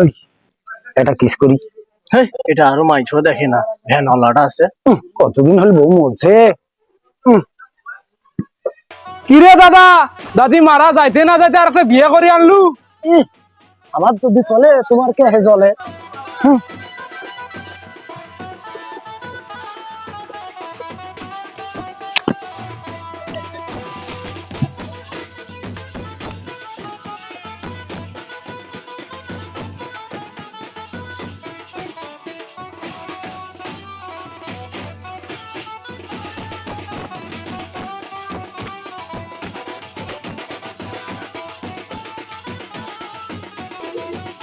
ওই এটা কিস করি। হ্যাঁ এটা আরও মাইছো দেখে না। ভ্যান অলাটা আছে। কতদিন হল বউ মরছে? কিরে দাদা? দাদি মারা যাইতে না যাইতে আর একটা বিয়ে করে আনলু? আমার যদি চলে তোমার কে হে চলে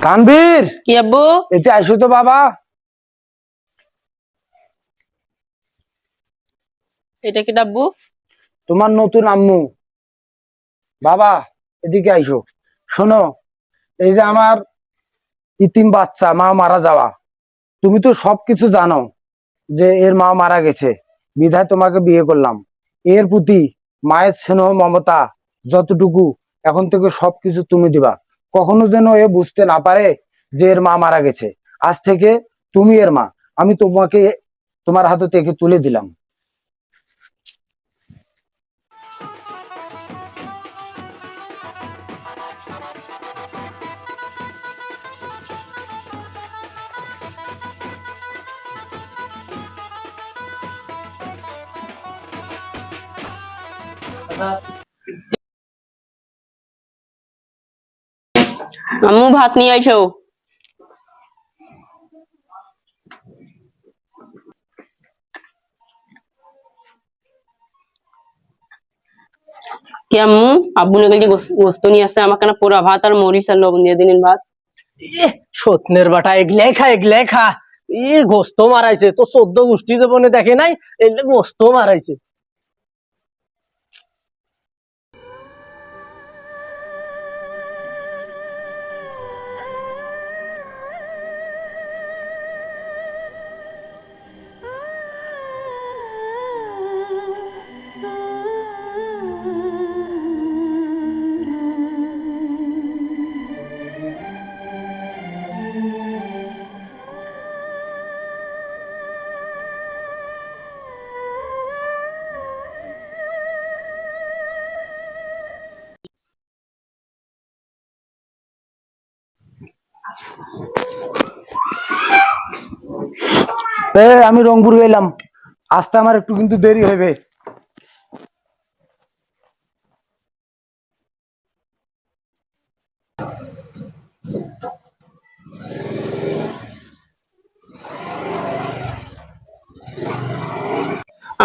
কানবীর? কি আব্বু? এতে আইসো তো বাবা। এটা কি ডাব্বু তোমার নতুন আম্মু। বাবা এদিকে আইসো। শোনো এই যে আমার ইতিম বাচ্চা মা মারা যাওয়া। তুমি তো সবকিছু জানো যে এর মা মারা গেছে। বিধায় তোমাকে বিয়ে করলাম। এর প্রতি মায়ের স্নেহ মমতা যতটুকু এখন থেকে সবকিছু তুমি দিবা। কখনো যেন এ বুঝতে না পারে যে এর মা মারা গেছে। আজ থেকে তুমি এর মা। আমি তোমাকে তোমার হাতে থেকে তুলে দিলাম। আম্মু ভাত নিয়ে আইসো। কি আম্মু? আব্বু নাকি গোস্ত নিয়ে আসছে আমাকে না পোড়া ভাত আর মরিচ আর লবণ দিয়ে দিলেন ভাত। ইহ, সত্যনের বাটা এগলাই খা এগলাই খা। ই গোস্ত মারাইছে তো চোদ্দ গোষ্ঠী দেবনে দেখে নাই? এলে গোস্ত মারাইছে। এ আমি রংপুর গেলাম। আসতে আমার একটু কিন্তু দেরি হবে।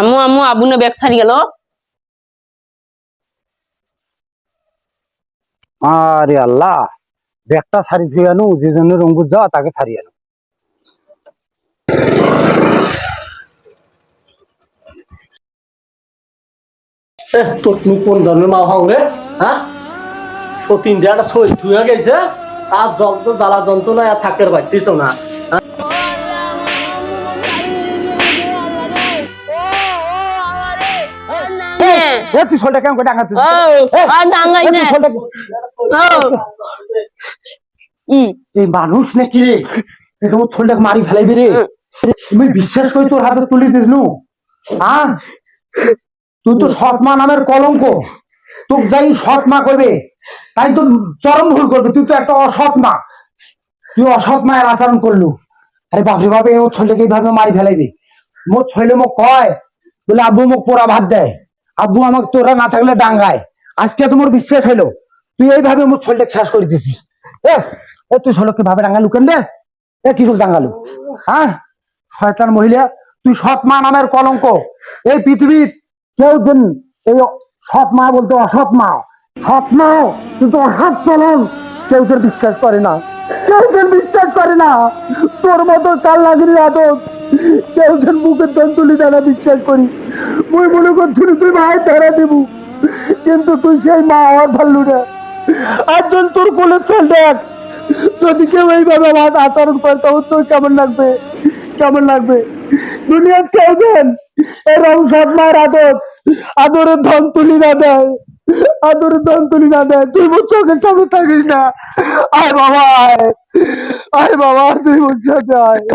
আম্মু আম্মু আব্বু না ব্যাগ ছাড়ি গেল। আরে আল্লাহ! ব্যাগটা সারি ধুয়ে আনু যে জন্য রংপুর যাওয়া তাকে সারি আনু। তুমি কোন ধরনের মা রে? হ্যাঁ? সতীন একটা সই থুয়ে গেছে। আর যন্ত্র জ্বালা যন্ত্রণা আর থাকের পাইতেছ না। তুই সোলটা কেমন করে ডাঙা তুই ডাঙাই না। এই মানুষ নাকি রে? ওর ছোলটাকে মারি ফেলাইবি রে। তুমি বিশ্বাস করে তোর হাতে তুলে দিস নু হ্যাঁ তুই তো সৎ মা নামের কলঙ্ক। তোকে যাই সৎ মা করবে তাই তো চরম ভুল করবে। তুই তো একটা অসৎ মা। তুই অসৎ মায়ের আচরণ করলু। আরে বাপরে বাপে ওর ছোলটাকে এইভাবে মারি ফেলাইবি। মোর ছেলে মোক কয় বলে আব্বু মোক পোড়া ভাত দেয় আব্বু আমাকে তোরা না থাকলে ডাঙ্গায়। আজকে তোমার বিশ্বাস হলো তুই এইভাবে মোর ছেলেটাকে শেষ করে দিছিস। এ তুই ছেলেকে ভাবে ডাঙ্গালু কেন রে? এ কিছু ডাঙ্গালু হ্যাঁ? শয়তান মহিলা, তুই সৎ মা নামের কলঙ্ক। এই পৃথিবীর কেউ দিন এই সৎ মা বলতে অসৎ মা। সৎ মা কিন্তু অসৎ চলন কেউ তোর বিশ্বাস করে না। কেউ তোর বিশ্বাস করে না। তোর মতো কাল লাগিনি আদত কেউ তোর মুখের দন তুলি বিশ্বাস করি। মুই মনে করছিল তুই ভাই ধরা দিব। কিন্তু তুই সেই মা হওয়ার পারলু না। আর তোর কোলে চল দেখ। যদি কেউ এইভাবে আমার আচরণ করে, তখন তোর কেমন লাগবে? কেমন লাগবে? দুনিয়ার কেউ দেন এরকম মায়ের আদর। আদরের ধন তুলি না দেয়। আদর দান তুলি না দেয়। তুই মোর চোখের সামনে থাকিস না। আয় বাবা আয়। বাবা, তুই মোর সাথে